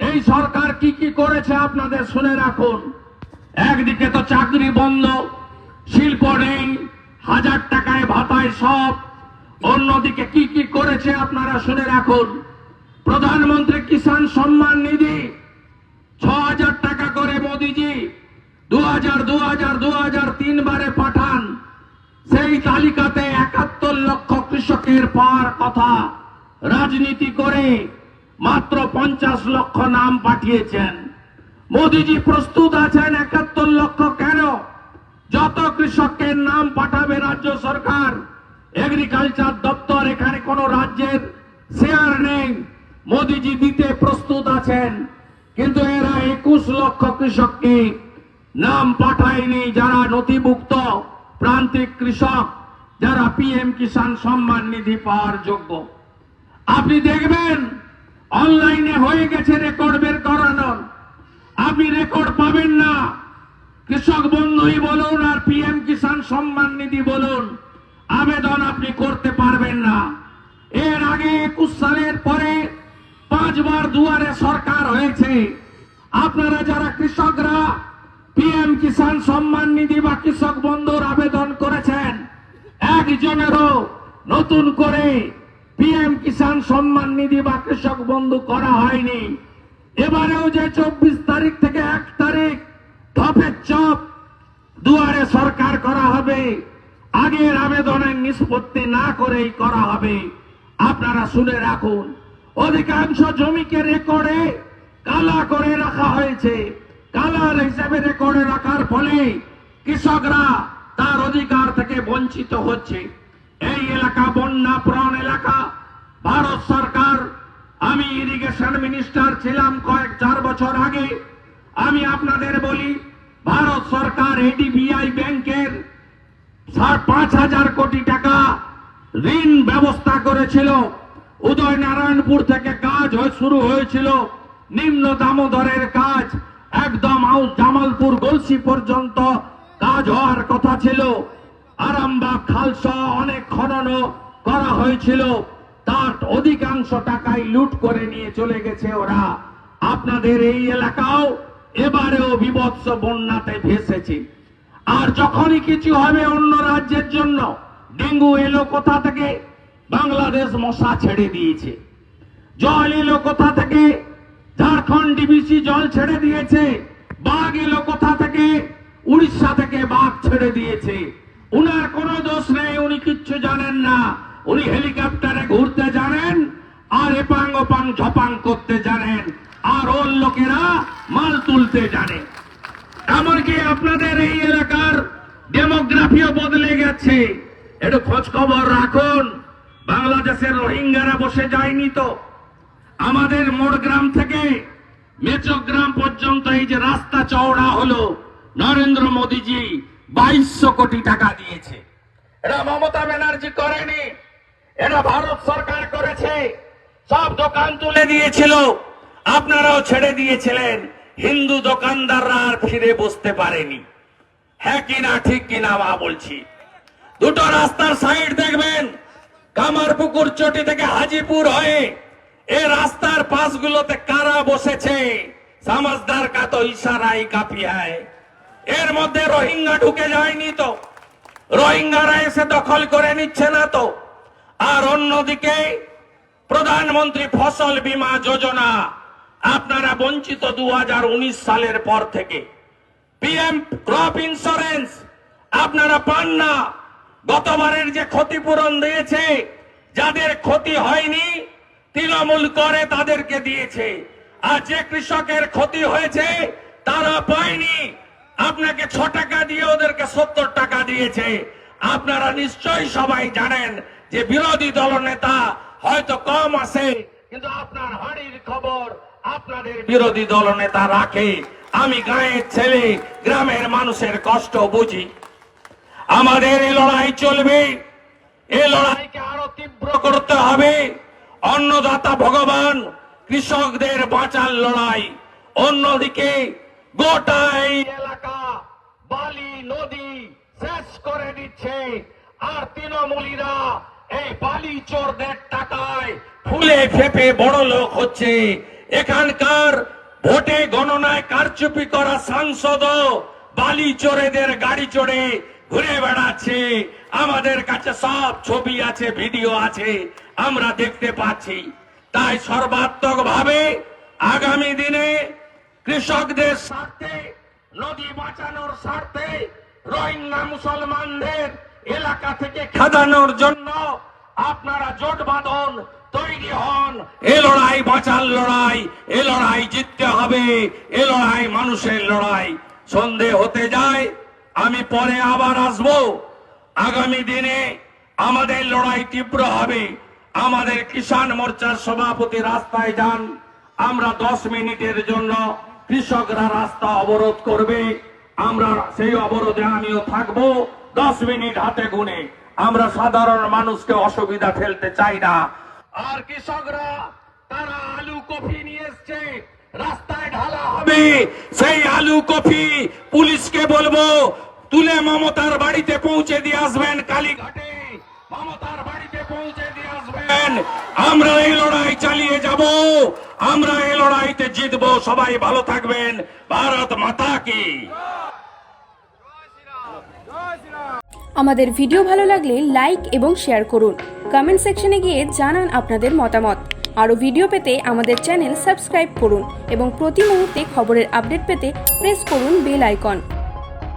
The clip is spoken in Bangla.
এই সরকার কি কি করেছে আপনাদের শুনে রাখুন। একদিকে তো চাকরি বন্ধ, শিল্প নেই, হাজার টাকায় ভাতায় সব। অন্যদিকে কি কি করেছে আপনারা শুনে রাখুন। প্রধানমন্ত্রী কিষাণ সম্মান নিধি ছ হাজার টাকা করে মোদিজি দু হাজার দু হাজার দু হাজার তিনবারে পাঠান। সেই তালিকাতে একাত্তর লক্ষ কৃষকের পাওয়ার কথা। রাজনীতি করে মাত্র পঞ্চাশ লক্ষ নাম পাঠিয়েছেন। মোদিজি প্রস্তুত আছেন একাত্তর লক্ষ কেন? যত কৃষকের নাম পাঠাবে রাজ্য সরকার এগ্রিকালচার দপ্তর এখানে কোন রাজ্যের শেয়ার নেই। মোদিজি দিতে প্রস্তুত আছেন, কিন্তু এরা একুশ লক্ষ কৃষককে নাম পাঠায়নি যারা নথিভুক্ত প্রান্তিক কৃষক, যারা পিএম কিষাণ সম্মান নিধি পাওয়ার যোগ্য। আপনি দেখবেন অনলাইনে হয়ে গেছে রেকর্ড বের করানোর আপনি রেকর্ড পাবেন না। কৃষক বন্ধুই বলুন আর পিএম কিষাণ সম্মান নিধি বলুন, আবেদন আপনি করতে পারবেন না। এর আগে একুশ সালের পরে পাঁচবার দুয়ারে সরকার হয়েছে। আপনারা যারা কৃষকরা পিএম কিষাণ সম্মান নিধি বা কৃষক বন্ধুর আবেদন করেছেন, একজনেরও নতুন করে পিএম কিষাণ সম্মান নিধি বা কৃষক বন্ধু করা হয়নি। এবারেও যে চব্বিশ তারিখ থেকে এক তারিখ ধপের চপ দুয়ারে সরকার করা হবে, আগের আবেদনের নিষ্পত্তি না করেই করা হবে। আপনারা শুনে রাখুন, অধিকাংশ জমিকে রেকর্ডে কালা করে রাখা হয়েছে। কালার হিসেবে রেকর্ডে রাখার ফলে কৃষকরা তার অধিকার থেকে বঞ্চিত হচ্ছে। এই এলাকা বন্যা প্রাণ এলাকা। ভারত সরকার, আমি ইরিগেশন মিনিস্টার ছিলাম কয়েক চার বছর আগে। আমি আপনাদের বলি, ভারত সরকার এডিবিআই ব্যাংকের পাঁচ হাজার কোটি টাকা ঋণ ব্যবস্থা করেছিল। উদয় নারায়ণপুর থেকে কাজ শুরু হয়েছিল। নিম্ন দামোদরের কাজ একদম জামালপুর, গলসি পর্যন্ত কাজ হওয়ার কথা ছিল। আরামবাগ খালসা অনেক খনন করা হয়েছিল। তার অধিকাংশ টাকাই লুট করে নিয়ে চলে গেছে ওরা। আপনাদের এই এলাকাও এবারেও বিভৎস বন্যাতে ভেসেছে। আর যখনই কিছু হবে অন্য রাজ্যের জন্য, ডেঙ্গু এলো কোথা থেকে? বাংলাদেশ মশা ছেড়ে দিয়েছে। জল এলো কোথা থেকে? ঝাড়খণ্ড ডিবিসি জল ছেড়ে দিয়েছে। বাঘ এলো কোথা থেকে? উড়িষ্যা থেকে বাঘ ছেড়ে দিয়েছে। উনার কোনো দোষ নেই, উনি কিচ্ছু জানেন না। উনি হেলিকপ্টারে ঘুরতে জানেন আর এপাং ওপাং ঝপাং করতে জানেন। আর ওর লোকেরা মাল তুলতে জানে। এমনকি আপনাদের এই এলাকার ডেমোগ্রাফিও বদলে গেছে। একটু খোঁজ খবর রাখুন, বাংলাদেশের রোহিঙ্গারা বসে যায়নি তো। আমাদের মোড়গ্রাম থেকে মেচগ্রাম পর্যন্ত এই যে রাস্তা চওড়া হলো, নরেন্দ্র মোদীজি বাইশশো কোটি টাকা দিয়েছে। এটা মমতা ব্যানার্জি করেনি এটা ভারত সরকার করেছে। সব দোকান তুলে দিয়েছিল, আপনারাও ছেড়ে দিয়েছিলেন। হিন্দু দোকানদাররা আর ফিরে বসতে পারেনি। হ্যাঁ কিনা ঠিক কিনা মা বলছি। দুটো রাস্তার সাইড দেখবেন, কামারপুকুর চটি থেকে হাজিপুর হয়ে এ রাস্তার পাশগুলোতে কারা বসেছে? সমাজদার কা তো ইশারাই কাফি হয় এর মধ্যে রোহিঙ্গা ঢুকে যায়নি তো। রোহিঙ্গারা এসে দখল করে নিচ্ছে না তো। আর অন্যদিকে প্রধানমন্ত্রী ফসল বীমা যোজনা, আপনারা বঞ্চিত দু হাজার উনিশ সালের পর থেকে। পিএম ক্রপ ইন্স্যুরেন্স, আপনারা পান না। গতবারের যে ক্ষতিপূরণ দিয়েছে, যাদের ক্ষতি হয়নি, তৃণমূল করে তাদেরকে দিয়েছে। আর যে কৃষকের ক্ষতি হয়েছে, তারা পায়নি। আপনাকে ছ টাকা দিয়ে ওদেরকে সত্তর টাকা দিয়েছে। আপনারা নিশ্চয়ই সবাই জানেন যে বিরোধী দল নেতা হয়তো কম আছে, কিন্তু আপনার হাড়ির খবর আপনাদের বিরোধী দল নেতা রাখে। আমি গায়ের ছেলে, গ্রামের মানুষের কষ্ট বুঝি। আমাদের এই লড়াই চলবে এই লড়াইকে আরও তীব্র করতে হবে। অন্নদাতা ভগবান কৃষকদের বাঁচার লড়াই। অন্যদিকে গোটা এই এলাকা, বালি, নদী শেষ করে দিচ্ছে। আর তৃণমূলীরা এই বালি চোরদের টাকায় ফুলে ফেপে বড় লোক হচ্ছে। এখানকার ভোটে গণনায় কারচুপি করা সাংসদ বালি চোরেদের গাড়ি চড়ে ঘুরে বেড়াচ্ছে। আমাদের কাছে সব ছবি আছে, ভিডিও আছে, আমরা দেখতে পাচ্ছি। তাই সর্বাত্মক ভাবে আগামী দিনে কৃষকদের স্বার্থে নদী বাঁচানোর স্বার্থে রোহিঙ্গা মুসলমানদের এলাকা থেকে খাদানোর জন্য আপনারা জোট বাঁধন তৈরি হন। এ লড়াই বাঁচার লড়াই এ লড়াই জিততে হবে এ লড়াই মানুষের লড়াই। সন্ধে হতে যায় আমি পরে আবার আসব। আগামী দিনে আমাদের লড়াই তীব্র হবে। আমাদের কিষাণ মোর্চার সভাপতি রাস্তায় যান। আমরা দশ মিনিটের জন্য কৃষকরা রাস্তা অবরোধ করবে, আমরা সেই অবরোধে আমিও থাকব, দশ মিনিট হাতে গুনে। আমরা সাধারণ মানুষকে অসুবিধা ফেলতে চাই না। আর কৃষকরা, তারা আলু কফি নিয়ে এসছে, রাস্তায় ঢালা হবে। সেই আলু কফি পুলিশকে বলব, তুলে মমতার বাড়িতে পৌঁছে দিয়ে আসবেন কালীঘাটে। মমতার পৌঁছে দিয়ে আমরা এই লড়াই চালিয়ে যাব, আমরা এই লড়াইতে জিতবো, সবাই ভালো থাকবেন, ভারত মাতা কি। আমাদের ভিডিও ভালো লাগলে লাইক এবং শেয়ার করুন। কমেন্ট সেকশনে গিয়ে জানান আপনাদের মতামত। আরও ভিডিও পেতে আমাদের চ্যানেল সাবস্ক্রাইব করুন এবং প্রতি মুহূর্তে খবরের আপডেট পেতে প্রেস করুন বেল আইকন।